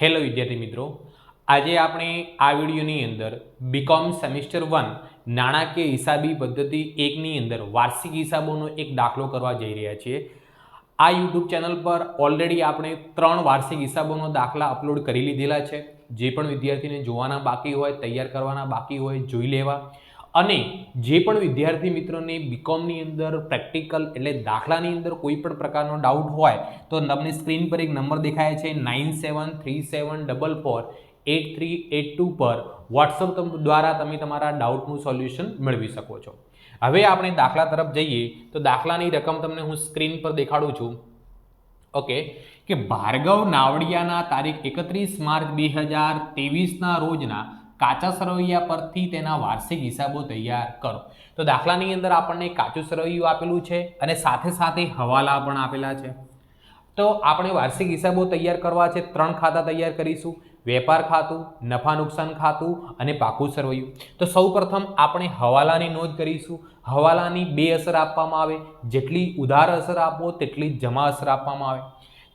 Hello વિદ્યાર્થી મિત્રો. આજે આપણે આ વિડીયોની અંદર બીકોમ સેમિસ્ટર વન નાણાકીય હિસાબી પદ્ધતિ એકની અંદર વાર્ષિક હિસાબોનો એક દાખલો કરવા જઈ રહ્યા છીએ. આ યુટ્યુબ ચેનલ પર ઓલરેડી આપણે ત્રણ વાર્ષિક હિસાબોનો દાખલા અપલોડ કરી લીધેલા છે. જે પણ વિદ્યાર્થીને જોવાના બાકી હોય, તૈયાર કરવાના બાકી હોય, જોઈ લેવા. અને જે પણ વિદ્યાર્થી મિત્રોને બીકોમની અંદર પ્રેક્ટિકલ એટલે દાખલાની અંદર કોઈ પણ પ્રકારનો ડાઉટ હોય, તો તમને સ્ક્રીન પર એક નંબર દેખાય છે nine seven three seven double four eight three eight two પર વોટ્સઅપ દ્વારા તમે તમારા ડાઉટનું સોલ્યુશન મેળવી શકો છો. હવે આપણે દાખલા તરફ જઈએ, તો દાખલાની રકમ તમને હું સ્ક્રીન પર દેખાડું છું. ઓકે કે ભાર્ગવ નાવડિયાના તારીખ એકત્રીસ માર્ચ બે હજાર તેવીસના રોજના કાચા સરવૈયા પરથી તેના વાર્ષિક હિસાબો તૈયાર કરો. તો દાખલાની અંદર આપણને કાચું સરવૈયું આપેલું છે અને સાથે સાથે હવાલા પણ આપેલા છે. તો આપણે વાર્ષિક હિસાબો તૈયાર કરવા છે, ત્રણ ખાતા તૈયાર કરીશું. વેપાર ખાતું, નફા નુકસાન ખાતું અને પાકું સરવૈયું તો સૌપ્રથમ આપણે હવાલાની નોંધ કરીશું. હવાલાની બે અસર આપવામાં આવે. જેટલી ઉધાર અસર આપો તેટલી જમા અસર આપવામાં આવે.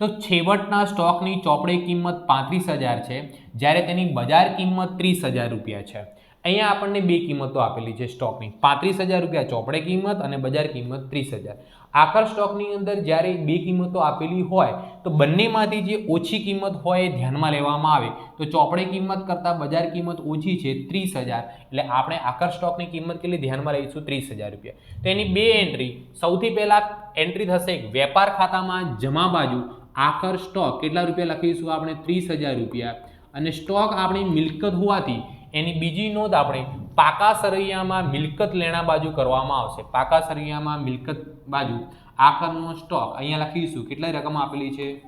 તો છેવટના સ્ટોકની ચોપડે કિંમત પાંત્રીસ હજાર છે, જ્યારે તેની બજાર કિંમત ત્રીસ હજાર રૂપિયા છે. અહીંયા આપણને બે કિંમતો આપેલી છે સ્ટોકની. પાંત્રીસ હજાર રૂપિયા ચોપડે કિંમત અને બજાર કિંમત ત્રીસ હજાર. આખર સ્ટોકની અંદર જ્યારે બે કિંમતો આપેલી હોય, તો બંનેમાંથી જે ઓછી કિંમત હોય એ ધ્યાનમાં લેવામાં આવે. તો ચોપડે કિંમત કરતાં બજાર કિંમત ઓછી છે ત્રીસ હજાર. એટલે આપણે આખર સ્ટોકની કિંમત કેટલી ધ્યાનમાં લઈશું? ત્રીસ હજાર રૂપિયા. તો એની બે એન્ટ્રી. સૌથી પહેલાં એન્ટ્રી થશે વેપાર ખાતામાં જમા બાજુ. આખર સ્ટોક કેટલા રૂપિયા લખીશું આપણે? ત્રીસ હજાર રૂપિયા. અને સ્ટોક આપણી મિલકત હોવાથી એની બીજી નોંધ આપણે પાકા સરૈયામાં મિલકત લેણા બાજુ કરવામાં આવશે. પાકા સરૈયામાં મિલકત બાજુ આખરનો સ્ટોક અહીંયા લખીશું. કેટલી રકમ આપેલી છે?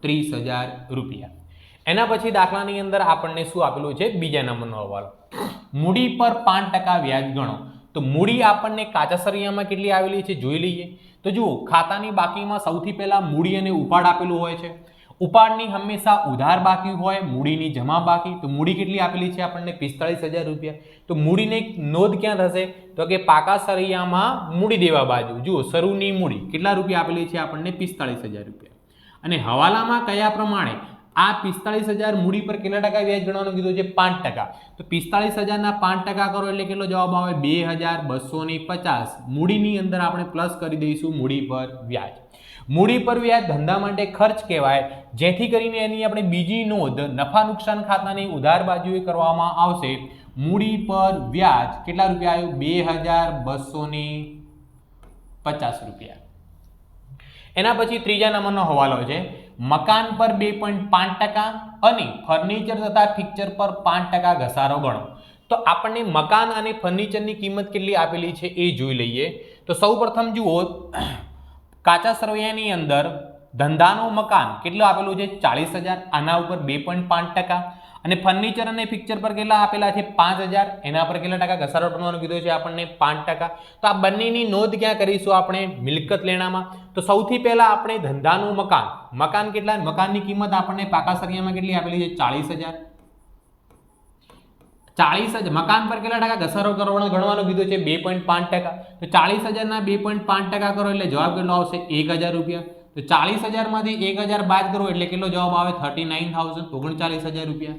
ત્રીસ હજાર રૂપિયા. એના પછી દાખલાની અંદર આપણને શું આપેલું છે? બીજા નંબરનો અહેવાલ. મૂડી પર પાંચ ટકા વ્યાજ ગણો. તો મૂડી આપણને કાચા સરિયામાં કેટલી આવેલી છે જોઈ લઈએ. તો જુઓ, ખાતાની બાકીમાં સૌથી પહેલાં મૂડી અને ઉપાડ આપેલું હોય છે. ઉપાડની હંમેશા ઉધાર બાકી હોય, મૂડીની જમા બાકી. તો મૂડી કેટલી આપેલી છે આપણને? પિસ્તાળીસ હજાર રૂપિયા. તો મૂડીની નોંધ ક્યાં થશે? તો કે પાકા સરિયામાં મૂડી દેવા બાજુ. જુઓ, શરૂની મૂડી કેટલા રૂપિયા આપેલી છે આપણને? પિસ્તાળીસ હજાર રૂપિયા. અને હવાલામાં કયા પ્રમાણે? આ પિસ્તાળીસ હજાર મૂડી પર કેટલા ટકા વ્યાજ ગણવાનું કીધું છે? પાંચ ટકા. તો પિસ્તાળીસ હજારના પાંચ ટકા કરો એટલે કેટલો જવાબ આવે? બે હજાર બસો ને પચાસ. મૂડીની અંદર આપણે પ્લસ કરી દઈશું મૂડી પર વ્યાજ. મૂડી પર વ્યાજ ધંધા માટે ખર્ચ કહેવાય. જેથી કરીને એની આપણે બીજી નોંધ નફા નુકસાન ખાતાની ઉધાર બાજુએ કરવામાં આવશે. મૂડી પર વ્યાજ કેટલા રૂપિયા આવ્યું? બે હજાર બસો ને પચાસ રૂપિયા. એના પછી ત્રીજા નંબરનો હવાલો છે. મકાન પર બે પોઈન્ટ પાંચ ટકા અને ફર્નિચર તથા ફિક્ચર પર પાંચ ટકા ઘસારો ગણો. તો આપણને મકાન અને ફર્નિચરની કિંમત કેટલી આપેલી છે એ જોઈ લઈએ. તો સૌપ્રથમ જુઓ, કાચા સરવૈયાની અંદર ધંધાનું મકાન કેટલું આપેલું છે? ચાલીસ હજાર. આના ઉપર બે પોઈન્ટ પાંચ ટકા. અને ફર્નિચર અને ફિક્ચર પર કેટલા આપેલા છે? પાંચ હજાર. એના પર કેટલા ટકા ઘસારો કરવાનો કીધો છે આપણને? પાંચ ટકા. તો આ બંનેની નોંધ ક્યાં કરીશું આપણે? મિલકત લેણામાં. તો સૌથી પહેલા આપણે ધંધાનું મકાન. મકાન કેટલા? મકાનની કિંમત આપણને પાકા સરિયામાં કેટલી આપેલી છે? ચાલીસ હજાર. ચાલીસ હજાર મકાન પર કેટલા ટકા ઘસારો કરવાનો, ગણવાનું કીધું છે? બે પોઈન્ટ પાંચ ટકા. તો ચાલીસ હજારના બે પોઈન્ટ પાંચ ટકા કરો એટલે જવાબ કેટલો આવશે? એક હજાર રૂપિયા. તો ચાલીસ હજારમાંથી એક હજાર બાદ કરો એટલે કેટલો જવાબ આવે? થર્ટી નાઇન થાઉઝન્ડ, ઓગણચાલીસ હજાર રૂપિયા.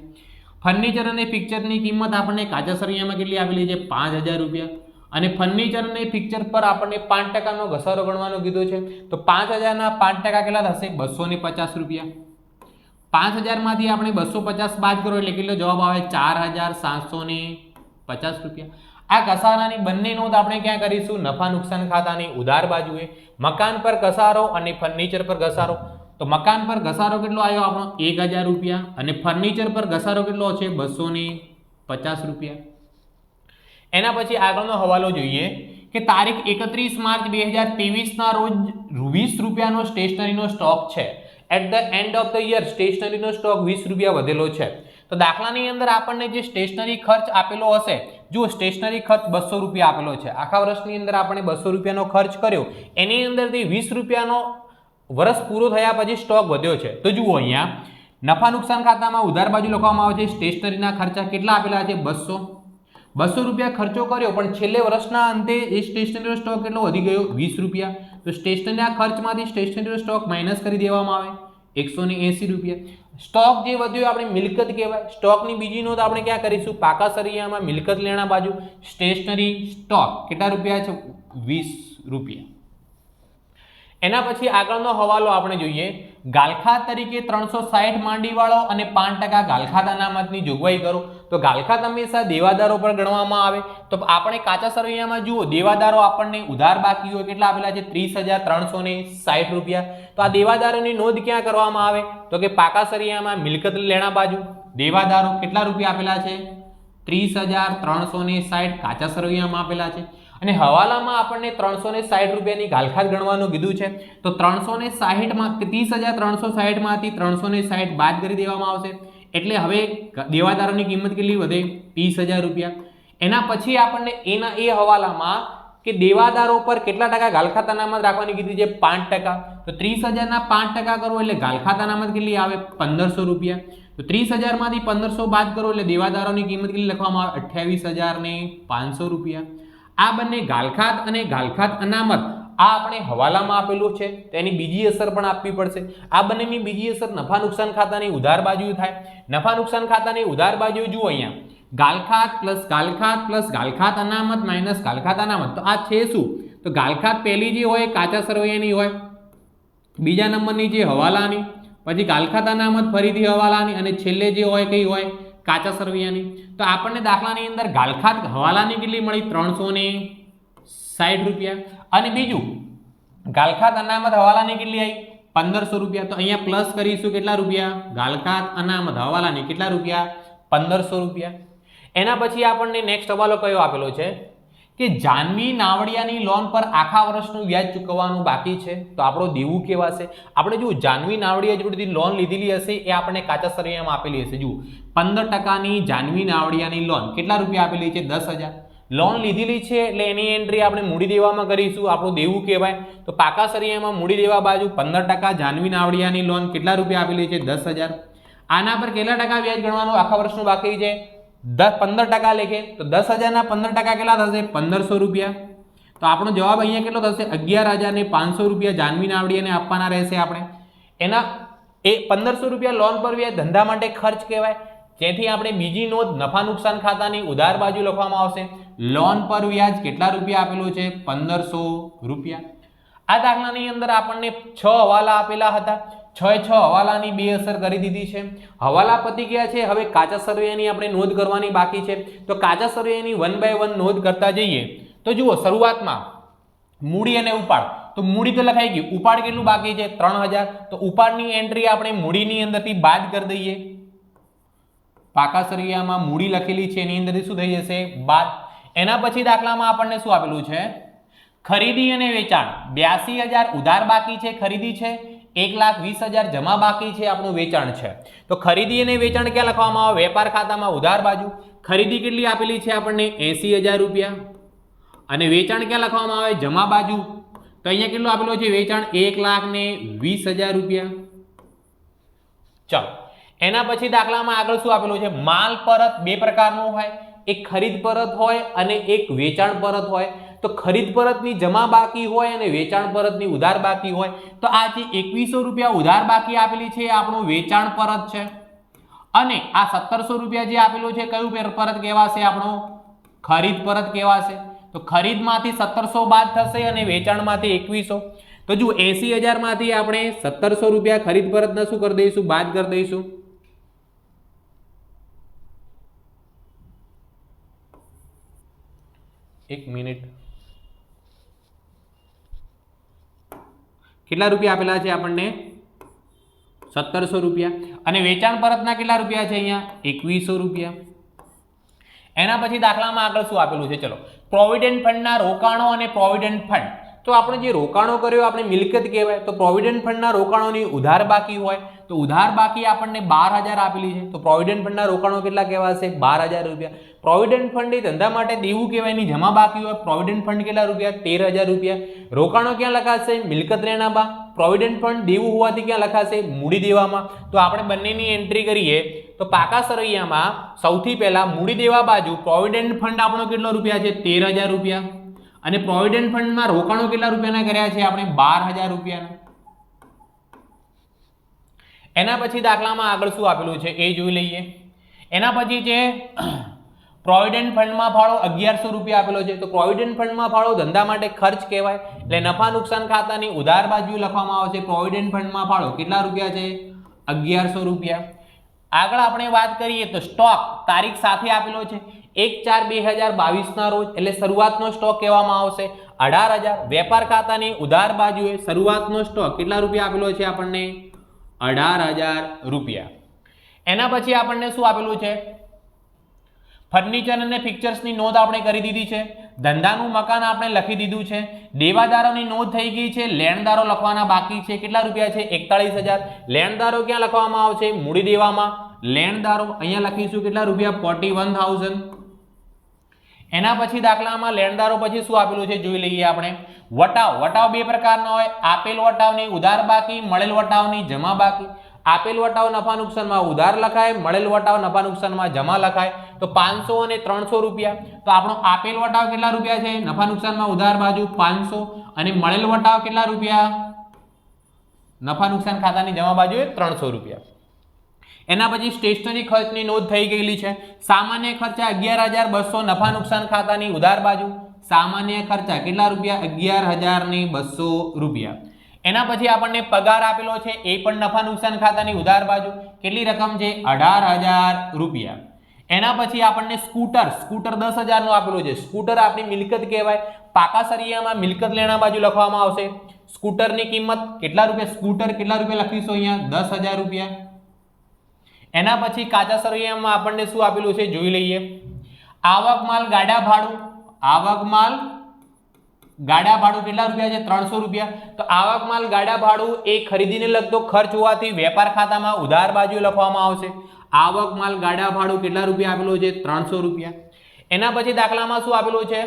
ફર્નિચર અને પિક્ચરની કિંમત આપણને કાચા સરિયામાં કેટલી આપેલી છે? પાંચ હજાર રૂપિયા. અને ફર્નિચર અને પિક્ચર પર આપણને પાંચ ટકાનો ઘસારો ગણવાનો કીધો છે. તો પાંચ હજારના પાંચ ટકા કેટલા થશે? બસો ને પચાસ રૂપિયા. પાંચ હજારમાંથી આપણે બસો પચાસ બાદ કરો એટલે કેટલો જવાબ આવે? ચાર હજાર સાતસો ને પચાસ રૂપિયા. આ ઘસારાની બંને નોંધ આપણે ક્યાં કરીશું? નફા નુકસાન ખાતાની ઉધાર બાજુએ. મકાન પર ઘસારો અને ફર્નિચર પર ઘસારો. તો મકાન પર ઘસારો કેટલો આવ્યો આપણો? એક હજાર રૂપિયા. અને ફર્નિચર પર ઘસારો કેટલો છે? બસો પચાસ રૂપિયા. એના પછી આગળનો હવાલો જોઈએ કે તારીખ એકત્રીસ માર્ચ બે હજાર ત્રેવીસના રોજ વીસ રૂપિયાનો સ્ટેશનરીનો સ્ટોક છે. At the end of the year સ્ટેશનરીનો stock વીસ રૂપિયા વધેલો છે. તો દાખલાની અંદર આપણને જે સ્ટેશનરી ખર્ચ આપેલો હશે જુઓ સ્ટેશનરી ખર્ચ બસો રૂપિયા આપેલો છે. આખા વર્ષની અંદર આપણે બસો રૂપિયાનો ખર્ચ કર્યો. એની અંદરથી વીસ રૂપિયાનો વર્ષ પૂરો થયા પછી સ્ટોક વધ્યો છે. તો જુઓ અહીંયા, નફા નુકસાન ખાતામાં ઉધાર બાજુ લખવામાં આવે છે સ્ટેશનરીના ખર્ચા કેટલા આપેલા છે? બસો. બસો રૂપિયા ખર્ચો કર્યો, પણ છેલ્લે વર્ષના અંતે એ સ્ટેશનરીનો સ્ટોક કેટલો વધી ગયો? વીસ રૂપિયા. તો સ્ટેશનરીના ખર્ચમાંથી સ્ટેશનરીનો સ્ટોક માઇનસ કરી દેવામાં આવે. એકસો ને એંસી રૂપિયા. સ્ટોક જે વધ્યો આપણે મિલકત કહેવાય. સ્ટોકની બીજી નોંધ આપણે ક્યાં કરીશું? પાકા સરિયામાં મિલકત લેણા બાજુ. સ્ટેશનરી સ્ટોક કેટલા રૂપિયા છે? વીસ રૂપિયા. એના પછી આગળનો હવાલો આપણે જોઈએ. ગાલખા તરીકે ત્રણસો સાઠ માંડીવાળો અને પાંચ ટકા ગાલખાતા અનામતની જોગવાઈ કરો. તો ગાલખાત હંમેશા દેવાદારો પર ગણવામાં આવે. તો આપણે કાચા સરવૈયામાં જુઓ, દેવાદારો આપણને ઉધાર બાકી હોય કેટલા આપેલા છે? ત્રીસ હજાર ત્રણસો ને સાઠ રૂપિયા. તો આ દેવાદારોની નોંધ ક્યાં કરવામાં આવે? તો કે પાકા સરિયામાં મિલકત લેણા બાજુ. દેવાદારો કેટલા રૂપિયા આપેલા છે? ત્રીસ હજાર ત્રણસો ને સાઠ કાચા સરવૈયામાં આપેલા છે. અને હવાલામાં આપણને ત્રણસો ને સાઠ રૂપિયાની ગાલખાત ગણવાનું કીધું છે. તો ત્રણસો ને સાહીઠમાં ત્રીસ હજાર ત્રણસો સાહીઠમાંથી ત્રણસો ને સાહીઠ બાદ કરી દેવામાં આવશે. એટલે હવે દેવાદારોની કિંમત કેટલી વધે? ત્રીસ હજાર રૂપિયા. એના પછી આપણને એના એ હવાલામાં કે દેવાદારો પર કેટલા ટકા ગાલખાત અનામત રાખવાની કીધી છે? પાંચ ટકા. તો ત્રીસ હજારના પાંચ ટકા કરો એટલે ગાલખાત અનામત કેટલી આવે? પંદરસો રૂપિયા. તો ત્રીસ હજારમાંથી પંદરસો બાદ કરો એટલે દેવાદારોની કિંમત કેટલી લખવામાં આવે? અઠ્યાવીસ હજાર ને પાંચસો રૂપિયા. આ બંને ગાલખાત અને ગાલખાત અનામત આ આપણે હવાલામાં આપેલું છે તેની બીજી અસર પણ આપવી પડશે. આ બંનેની બીજી અસર નફા નુકસાન ખાતાની ઉધાર બાજુ થાય. નફા નુકસાન ખાતાની ઉધાર બાજુ જુઓ અહીંયા. ગાલખાત પ્લસ ગાલખાત પ્લસ ગાલખાત અનામત માઇનસ ગાલખાત અનામત. તો આ છે શું? તો ગાલખાત પહેલી જે હોય, કાચા સરવૈયાની હોય. બીજા નંબરની જે હવાલાની. પછી ગાલખાત અનામત ફરીથી હવાલાની અને છેલ્લે જે હોય કઈ હોય? કાચા સરવૈયાની. તો આપણને દાખલાની અંદર ગાલખાત હવાલાની કેટલી મળી? ત્રણસો ને સાઠ રૂપિયા. અને બીજું, ગાલખાત અનામત હવાલાની કેટલી આવી પંદરસો રૂપિયા. તો અહીંયા પ્લસ કરીશું કેટલા રૂપિયા? ગાલખાત અનામત હવાલાની કેટલા રૂપિયા? પંદરસો રૂપિયા. એના પછી આપણને નેક્સ્ટ હવાલો કયો આપેલો છે? કે જાનવી નાવડિયાની લોન પર આખા વર્ષનું વ્યાજ ચૂકવવાનું બાકી છે? તો આપણો દેવું કેવાશે આપણે જો જાનવી નાવડિયા જોડેથી લોન લીધેલી હશે, એ આપણને કાચા સરૈયામાં આપેલી હશે. જુઓ, પંદર ટકાની જાનવી નાવડિયાની લોન કેટલા રૂપિયા આપેલી છે? દસ હજાર. લોન લીધેલી છે એટલે એની એન્ટ્રી આપણે મૂડી દેવામાં કરીશું, આપણું દેવું કહેવાય. તો પાકા સરિયામાં મૂડી દેવા બાજુ પંદર ટકા જાનવી નાવડિયાની લોન કેટલા રૂપિયા આપેલી છે? દસ હજાર. આના પર કેટલા ટકા વ્યાજ ગણવાનું આખા વર્ષનું બાકી છે? દસ, પંદર ટકા લેખે. તો દસ હજારના પંદર ટકા કેટલા થશે? પંદરસો રૂપિયા. તો આપણો જવાબ અહીંયા કેટલો થશે? અગિયાર હજારને પાંચસો રૂપિયા જાનવી નાવડીયાને આપવાના રહેશે આપણે. એના, એ પંદરસો રૂપિયા લોન પર વ્યાજ ધંધા માટે ખર્ચ કહેવાય. જેથી આપણે બીજી નોંધ નફા નુકસાન ખાતાની ઉધાર બાજુ લખવામાં આવશે. લોન પર વ્યાજ કેટલા રૂપિયા આપેલું છે? પંદરસો રૂપિયા. આ દાખલાની અંદર આપણને છ હવાલા આપેલા હતા. છ છ હવાલાની બે અસર કરી દીધી છે. હવાલા પતી ગયા છે. હવે કાચા સર્વેની આપણે નોંધ કરવાની બાકી છે. તો કાચા સર્વેની વન બાય વન નોંધ કરતા જઈએ. તો જુઓ, શરૂઆતમાં મૂડી અને ઉપાડ. તો મૂડી તો લખાઈ ગયું. ઉપાડ કેટલું બાકી છે? ત્રણ હજાર. તો ઉપાડની એન્ટ્રી આપણે મૂડીની અંદરથી બાદ કરી દઈએ. પાકા સરિયામાં મૂડી લખેલી છે, એની અંદરથી શું થઈ જશે? બાદ. એના પછી દાખલામાં આપણને શું આપેલું છે? ખરીદી અને વેચાણ. બ્યાસી હજાર ઉધાર બાકી છે, ખરીદી છે. એક લાખ વીસ હજાર જમા બાકી છે, આપણું વેચાણ છે. તો ખરીદી અને વેચાણ ક્યાં લખવામાં આવે? વેપાર ખાતામાં ઉધાર બાજુ. ખરીદી કેટલી આપેલી છે આપણને? એંસી હજાર રૂપિયા. અને વેચાણ ક્યાં લખવામાં આવે? જમા બાજુ. તો અહીંયા કેટલું આપેલું છે? વેચાણ એક લાખ ને વીસ હજાર રૂપિયા. ચાલો. એના પછી દાખલામાં આગળ શું આપેલું છે? માલ પરત બે પ્રકારનું હોય. એક ખરીદ પરત હોય અને એક વેચાણ પરત હોય. તો ખરીદ પરતની જમા બાકી હોય અને વેચાણ પરતની ઉધાર બાકી હોય. તો આ જે એકવીસો રૂપિયા ઉધાર બાકી આપેલી છે આપણું વેચાણ પરત છે. અને આ સત્તરસો રૂપિયા જે આપેલું છે, કયું પેર- પરત કહેવાશે આપણું? ખરીદ પરત કહેવાશે. તો ખરીદમાંથી સત્તરસો બાદ થશે અને વેચાણમાંથી એકવીસો. તો જુઓ, એસી હજારમાંથી આપણે સત્તરસો રૂપિયા ખરીદ પરતના શું કરી દઈશું? બાદ કરી દઈશું. એક મિનિટ. કેટલા રૂપિયા આપેલા છે આપણને? સત્તરસો રૂપિયા. અને વેચાણ પરતના કેટલા રૂપિયા છે અહીંયા? એકવીસો રૂપિયા. એના પછી દાખલામાં આગળ શું આપેલું છે? ચલો. પ્રોવિડન્ટ ફંડના રોકાણો અને પ્રોવિડન્ટ ફંડ તો આપણે જે રોકાણો કર્યો, આપણે મિલકત કહેવાય. તો પ્રોવિડન્ટ ફંડના રોકાણોની ઉધાર બાકી હોય. તો ઉધાર બાકી આપણને બાર હજાર આપેલી છે. તો પ્રોવિડન્ટ ફંડના રોકાણો કેટલા કહેવાશે? બાર હજાર રૂપિયા. પ્રોવિડન્ટ ફંડ એ ધંધા માટે દેવું કહેવાયની જમા બાકી હોય. પ્રોવિડન્ટ ફંડ કેટલા રૂપિયા? તેર હજાર રૂપિયા. રોકાણો ક્યાં લખાશે? મિલકત રહેણામાં પ્રોવિડન્ટ ફંડ દેવું હોવાથી ક્યાં લખાશે? મૂડી દેવામાં. તો આપણે બંનેની એન્ટ્રી કરીએ, તો પાકા સરૈયામાં સૌથી પહેલાં મૂડી દેવા બાજુ પ્રોવિડન્ટ ફંડ આપણો કેટલો રૂપિયા છે? તેર હજાર રૂપિયા. અને પ્રોવિડન્ટ ફંડમાં રોકાણો કેટલા રૂપિયાના કર્યા છે? આપણે બાર હજાર રૂપિયાના. એના પછી દાખલામાં આગળ શું આપેલું છે? એ જોઈ લઈએ. એના પછી છે પ્રોવિડન્ટ ફંડમાં ફાળો અગિયારસો રૂપિયા આપેલો છે. તો પ્રોવિડન્ટ ફંડમાં ફાળો ધંધા માટે ખર્ચ કહેવાય. એટલે નફા નુકસાન ખાતાની ઉધાર બાજુ લખવામાં આવે છે. પ્રોવિડન્ટ ફંડમાં ફાળો કેટલા રૂપિયા છે? અગિયારસો રૂપિયા. આગળ આપણે વાત કરીએ તો સ્ટોક તારીખ સાથે આપેલો છે. એક ચાર બે હજાર બાવીસના રોજ. એટલે શરૂઆતનો સ્ટોક કહેવામાં આવશે. અઢાર હજાર. વેપાર ખાતાની ઉધાર બાજુએ શરૂઆતનો સ્ટોક કેટલા રૂપિયા આપેલો છે આપણને? અઢાર હજાર રૂપિયા. એના પછી આપણને શું આપેલું છે? ફર્નિચર અને ફિક્ચર્સની નોંધ આપણે કરી દીધી છે. ધંધાનું મકાન આપણે લખી દીધું છે. દેવાદારોની નોંધ થઈ ગઈ છે. લેણદારો લખવાના બાકી છે. કેટલા રૂપિયા છે? એકતાળીસ હજાર. લેણદારો ક્યાં લખવામાં આવશે? મૂડી દેવામાં. લેણદારો અહીંયા લખીશું કેટલા રૂપિયા? Forty one thousand. એના પછી દાખલામાં લેણદારો પછી શું આપેલું છે? જોઈ લઈએ આપણે. વટાવ. વટાવ બે પ્રકારના હોય. આપેલ વટાવની ઉધાર બાકી, મળેલ વટાવની જમા બાકી. આપેલ વટાવ નફા નુકસાનમાં ઉધાર લખાય, મળેલ વટાવ નફા નુકસાનમાં જમા લખાય, તો પાંચસો અને ત્રણસો રૂપિયા. તો આપણો આપેલ વટાવ કેટલા રૂપિયા છે? નફા નુકસાનમાં ઉધાર બાજુ પાંચસો અને મળેલ વટાવ કેટલા રૂપિયા? નફા નુકસાન ખાતાની જમા બાજુએ ત્રણસો રૂપિયા. એના પછી સ્ટેશનરી ખર્ચની નોંધ થઈ ગયેલી છે. સામાન્ય ખર્ચા અગિયાર હજાર બસો નફા નુકસાન ખાતાની ઉધાર બાજુ. સામાન્ય ખર્ચા કેટલા રૂપિયા? અગિયાર હજાર ને બસો રૂપિયા. એના પછી આપણને પગાર આપેલો છે, એ પણ નફા નુકસાન ખાતાની ઉધાર બાજુ. કેટલી રકમ છે? અઢાર હજાર રૂપિયા. એના પછી આપણને સ્કૂટર સ્કૂટર દસ હજારનું આપેલું છે. સ્કૂટર આપણી મિલકત કહેવાય. પાકા સરિયામાં મિલકત લેણા બાજુ લખવામાં આવશે. સ્કૂટરની કિંમત કેટલા રૂપિયા? સ્કૂટર કેટલા રૂપિયા લખીશું અહીંયા? દસ હજાર રૂપિયા. એના પછી કાચા સરિયામાં આપણને શું આપેલું છે? જોઈ લઈએ. આવક માલ ગાડા ભાડું. આવક માલ ગાડા ભાડું કેટલા રૂપિયા છે? ત્રણસો રૂપિયા. તો આવક માલ ગાડા ભાડું એ ખરીદીને લગતો ખર્ચ હોવાથી વેપાર ખાતામાં ઉધાર બાજુ લખવામાં આવશે. આવક માલ ગાડા ભાડું કેટલા રૂપિયા આપેલો છે? ત્રણસો રૂપિયા. એના પછી દાખલામાં શું આપેલું છે?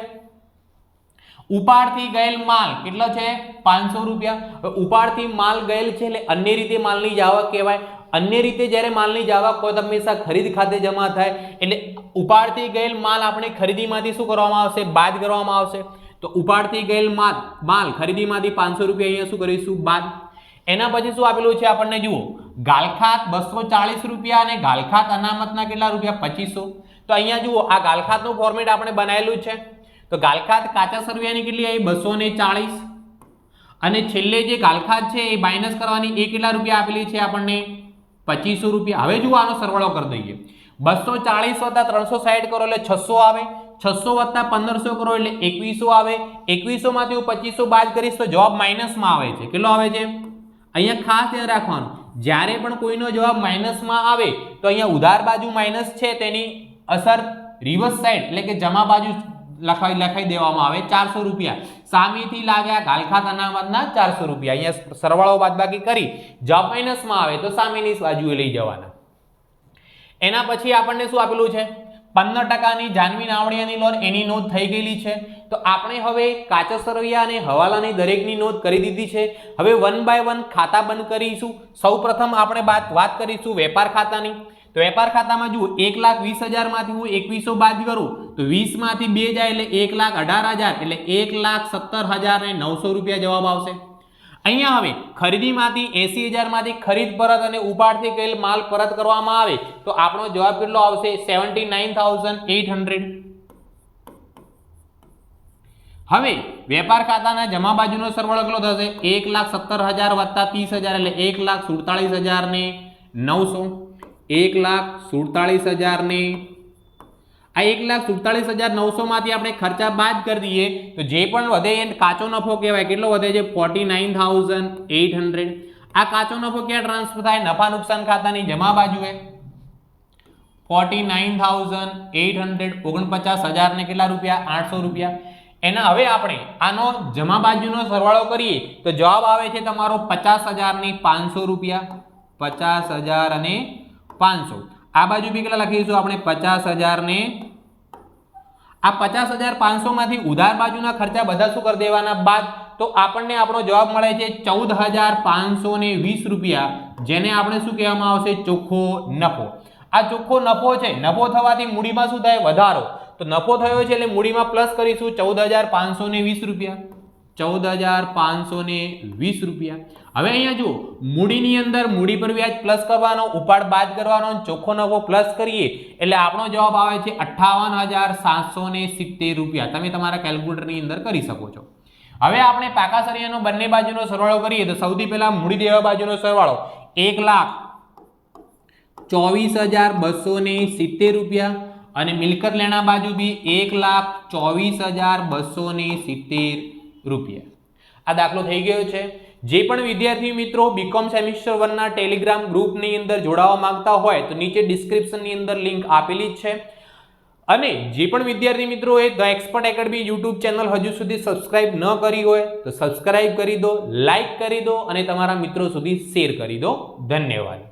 ઉપાડથી ગયેલ માલ કેટલો છે? પાંચસો રૂપિયા. ઉપાડથી માલ ગયેલ છે એટલે અન્ય રીતે માલની જાવક કહેવાય. અન્ય રીતે જ્યારે માલની જાવક હોય તો હંમેશા ખરીદ ખાતે જમા થાય. એટલે ઉપાડથી ગયેલ માલ આપણે ખરીદીમાંથી શું કરવામાં આવશે? બાદ કરવામાં આવશે. તો ઉપાડતી ગયેલ માલ માલ ખરીદીમાંથી પાંચસો રૂપિયા અહીંયા શું કરીશું? બાદ. એના પછી શું આપેલું છે આપણને? જુઓ. ગાલખાત બસો ચાલીસ રૂપિયા અને ગાલખાત અનામતના કેટલા રૂપિયા? પચીસો. તો અહીંયા જુઓ, આ ગાલખાતનું ફોર્મેટ આપણે બનાવેલું છે. તો ગાલખાત કાચા સરવૈયાની કેટલી આવી? બસો ને ચાળીસ. અને છેલ્લે જે ગાલખાત છે એ માઇનસ કરવાની એ કેટલા રૂપિયા આપેલી છે આપણને? પચીસો રૂપિયા. હવે જુઓ, આનો સરવાળો કરી દઈએ. બસો ચાળીસ વત્તા ત્રણસો સાઈઠ કરો એટલે છસો આવે. છસો વત્તા પંદરસો કરો એટલે એકવીસો આવે. એકવીસોમાંથી હું પચીસો બાદ કરીશ તો જવાબ માઇનસમાં આવે છે. કેટલો આવે છે? અહીંયા ખાસ ધ્યાન રાખવાનું. જ્યારે પણ કોઈનો જવાબ માઇનસમાં આવે તો અહીંયા ઉધાર બાજુ માઇનસ છે, તેની અસર રિવર્સ સાઈડ એટલે કે જમા બાજુ લખાઈ લખાઈ દેવામાં આવે. ચારસો રૂપિયા. સામેથી લાગ્યા ગાલખાત અનામતના ચારસો રૂપિયા. અહીંયા સરવાળો બાદબાકી કરી. જવાબ માઇનસમાં આવે તો સામેની બાજુએ લઈ જવાના. એના પછી આપણને શું આપેલું છે? પંદર ટકાની જાનવી નાવણીયાની લોન એની નોંધ થઈ ગયેલી છે. તો આપણે હવે કાચો સરવૈયા અને હવાલાની દરેકની નોંધ કરી દીધી છે. હવે વન બાય વન ખાતા બંધ કરીશું. સૌ આપણે વાત વાત કરીશું વેપાર ખાતાની. તો વેપાર ખાતામાં જુઓ, એક લાખ વીસ હજારમાંથી હું એકવીસો બાદ કરું, તો વીસમાંથી બે જાય એટલે એક લાખ અઢાર હજાર, એટલે એક લાખ સત્તર હજાર ને નવસો રૂપિયા જવાબ આવશે. અહીંયા હવે ખરીદીમાંથી એસી હજારમાંથી ખરીદ પરત અને ઉપાડથી ગયેલ માલ પરત કરવામાં આવે. તો આપણો જવાબ કેટલો આવશે? Seventy nine thousand eight hundred. હવે, વેપાર ખાતાના જમા બાજુનો સરવાળો કેટલો થશે? એક લાખ સત્તર હજાર વત્તા ત્રીસ હજાર એટલે એક લાખ સુડતાળીસ હજાર ને નવસો. એક લાખ સુડતાળીસ હજાર ને આ એક લાખ સુડતાલીસ હજાર નવસોમાંથી આપણે ખર્ચા બાદ કરી દઈએ, તો જે પણ વધે એ કાચો નફો કહેવાય. કેટલો વધે છે? Forty nine thousand eight hundred આ કાચો નફો ક્યાં ટ્રાન્સફર થાય? નફા નુકસાન ખાતાની જમા બાજુએ. Forty nine thousand eight hundred ઓગણપચાસ હજારને કેટલા રૂપિયા? આઠસો રૂપિયા. એના હવે આપણે આનો જમા બાજુનો સરવાળો કરીએ, તો જવાબ આવે છે તમારો પચાસ હજારની પાંચસો રૂપિયા. પચાસ હજાર અને પાંચસો. આ બાજુ બી કેટલા લખીશું આપણે? પચાસ હજારને આ પચાસ હજાર પાંચસોમાંથી ઉધાર બાજુના ખર્ચા બધા શું કરી દેવાના બાદ? તો આપણને આપણો જવાબ મળે છે ચૌદ હજાર પાંચસો વીસ રૂપિયા, જેને આપણે શું કહેવામાં આવશે? ચોખ્ખો નફો. આ ચોખ્ખો નફો છે, નફો થવાથી મૂડીમાં શું થાય? વધારો. તો નફો થયો છે એટલે મૂડીમાં પ્લસ કરીશું ચૌદ હજાર પાંચસો વીસ રૂપિયા. ચૌદ હજાર પાંચસો વીસ રૂપિયા. હવે અહીંયા જુઓ, મૂડીની અંદર મૂડી પર વ્યાજ પ્લસ કરવાનો, ઉપાડ બાદ કરવાનો ચોખ્ખો નવો પ્લસ કરીએ, એટલે આપણો જવાબ આવે છે અઠ્ઠાવન હજાર સાતસો સિત્તેર રૂપિયા. તમે તમારા કેલ્ક્યુલેટરની અંદર કરી શકો છો. હવે આપણે પાકા સરિયાનો બંને બાજુનો સરવાળો કરીએ, તો સૌથી પહેલા મૂડી દેવા બાજુનો સરવાળો, એક લાખ ચોવીસ હજાર બસો સિત્તેર રૂપિયા, અને મિલકત લેણા બાજુ બી એક લાખ ચોવીસ હજાર બસો સિત્તેર રૂપિયા. આ દાખલો થઈ ગયો છે. જે પણ વિદ્યાર્થી મિત્રો બીકોમ સેમિસ્ટર વનના ટેલિગ્રામ ગ્રુપની અંદર જોડાવા માંગતા હોય તો નીચે ડિસ્ક્રિપ્શનની અંદર લિંક આપેલી જ છે. અને જે પણ વિદ્યાર્થી મિત્રોએ the expert academy YouTube channel હજુ સુધી સબસ્ક્રાઇબ ન કરી હોય તો સબસ્ક્રાઇબ કરી દો લાઇક કરી દો અને તમારા મિત્રો સુધી શેર કરી દો. ધન્યવાદ.